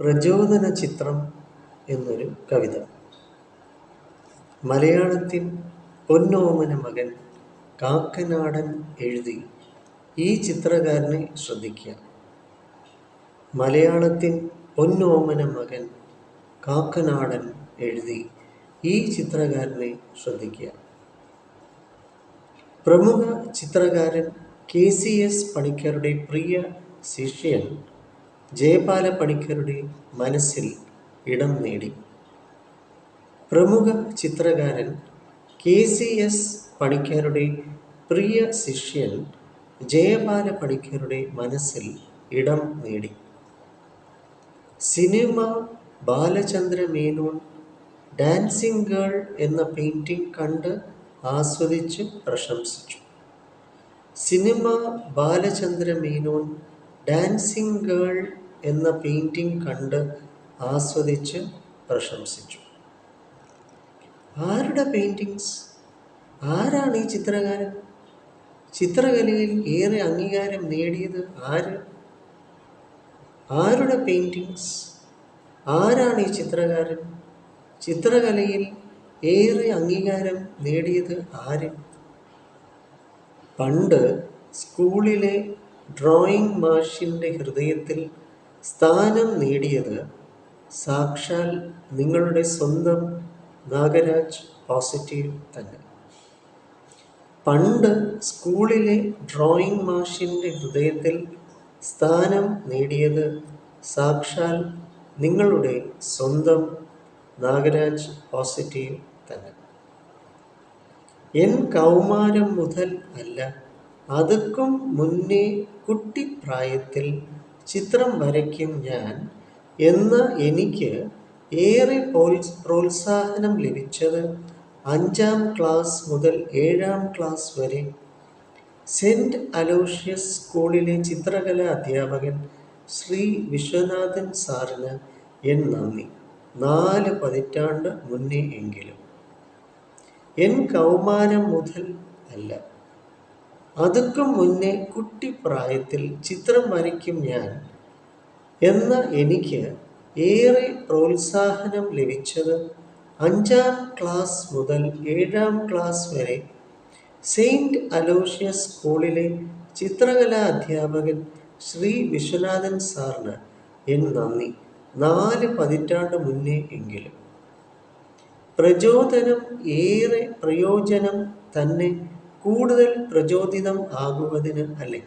പ്രചോദന ചിത്രം എന്നൊരു കവിത. മലയാളത്തിൽ പൊന്നോമന മകൻ കാക്കനാടൻ എഴുതി ഈ ചിത്രകാരനെ ശ്രദ്ധിക്കുക. മലയാളത്തിൽ പൊന്നോമന മകൻ കാക്കനാടൻ എഴുതി ഈ ചിത്രകാരനെ ശ്രദ്ധിക്കുക. പ്രമുഖ ചിത്രകാരൻ കെ സി എസ് പണിക്കരുടെ പ്രിയ ശിഷ്യൻ ജയപാല പണിക്കരുടെ മനസ്സിൽ ഇടം നേടി. പ്രമുഖ ചിത്രകാരൻ കെ സി എസ് പണിക്കരുടെ പ്രിയ ശിഷ്യൻ ജയപാല പണിക്കരുടെ മനസ്സിൽ ഇടം നേടി. Cinema Balachandra Menon dancing girl എന്ന പെയിന്റിംഗ് കണ്ട് ആസ്വദിച്ച് പ്രശംസിച്ചു. Cinema Balachandra Menon dancing girl എന്ന പെയിന്റിംഗ് കണ്ട് ആസ്വദിച്ച് പ്രശംസിച്ചു. ആരുടെ പെയിന്റിങ്സ് ആരാണ് ഈ ചിത്രകാരൻ? ചിത്രകലയിൽ ഏറെ അംഗീകാരം നേടിയത് ആര്? ആരുടെ പെയിന്റിങ്സ് ആരാണ് ഈ ചിത്രകാരൻ? ചിത്രകലയിൽ ഏറെ അംഗീകാരം നേടിയത് ആര്? പണ്ട് സ്കൂളിലെ ഡ്രോയിങ് മാഷിന്റെ ഹൃദയത്തിൽ സ്ഥാനം നേടിയത് സാക്ഷാൽ നിങ്ങളുടെ സ്വന്തം നാഗരാജ് പോസിറ്റീവ് തന്നെ. പണ്ട് സ്കൂളിലെ ഡ്രോയിങ് മാഷിന്റെ ഹൃദയത്തിൽ സ്ഥാനം നേടിയത് സാക്ഷാൽ നിങ്ങളുടെ സ്വന്തം നാഗരാജ് പോസിറ്റീവ് തന്നെ. എൻ കൗമാരം മുതൽ അല്ല അതുക്കും മുന്നേ കുട്ടിപ്രായത്തിൽ ചിത്രം വരയ്ക്കും ഞാൻ എന്ന് എനിക്ക് ഏറെ പ്രോത്സാഹനം ലഭിച്ചത് അഞ്ചാം ക്ലാസ് മുതൽ ഏഴാം ക്ലാസ് വരെ. സെന്റ് അലോഷ്യസ് സ്കൂളിലെ ചിത്രകലാ അധ്യാപകൻ ശ്രീ വിശ്വനാഥൻ സാറിന് എൻ നന്ദി. നാല് പതിറ്റാണ്ട് മുന്നേ എങ്കിലും. എൻ കൗമാരം മുതൽ അല്ല. അതുക്കും മുന്നേ കുട്ടിപ്രായത്തിൽ ചിത്രം വരയ്ക്കും ഞാൻ എന്ന എനിക്ക് ഏറെ പ്രോത്സാഹനം ലഭിച്ചത് അഞ്ചാം ക്ലാസ് മുതൽ ഏഴാം ക്ലാസ് വരെ സെയിന്റ് അലോഷ്യസ് സ്കൂളിലെ ചിത്രകലാ അധ്യാപകൻ ശ്രീ വിശ്വനാഥൻ സാറിന് എൻ നന്ദി. നാല് പതിറ്റാണ്ട് മുന്നേ എങ്കിലും. പ്രചോദനം ഏറെ പ്രയോജനം തന്നെ കൂടുതൽ പ്രചോദിതം ആകുന്നതിന് അല്ലേ?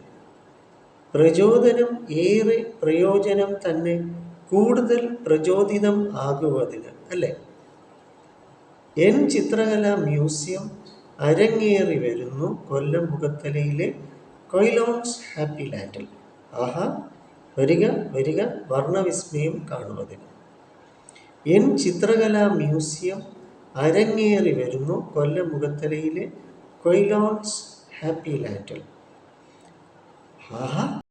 പ്രചോദനം ഏറെ പ്രയോജനം തന്നെ കൂടുതൽ പ്രചോദിതം ആകുന്നതിന് അല്ലേ? എൻ ചിത്രകല മ്യൂസിയം അരങ്ങേറി വരുന്നു കൊല്ലം മുഖത്തലയിലെ കൊയിലോൺസ് ഹാപ്പി ലാൻഡിൽ. ആഹാ വരിക വരിക വർണവിസ്മയം കാണുന്നതിന് എൻ ചിത്രകല മ്യൂസിയം അരങ്ങേറി വരുന്നു കൊല്ലം മുഖത്തലയിലെ കൊയിലോൺസ് ഹാപ്പി ലാൻഡിൽ ആഹാ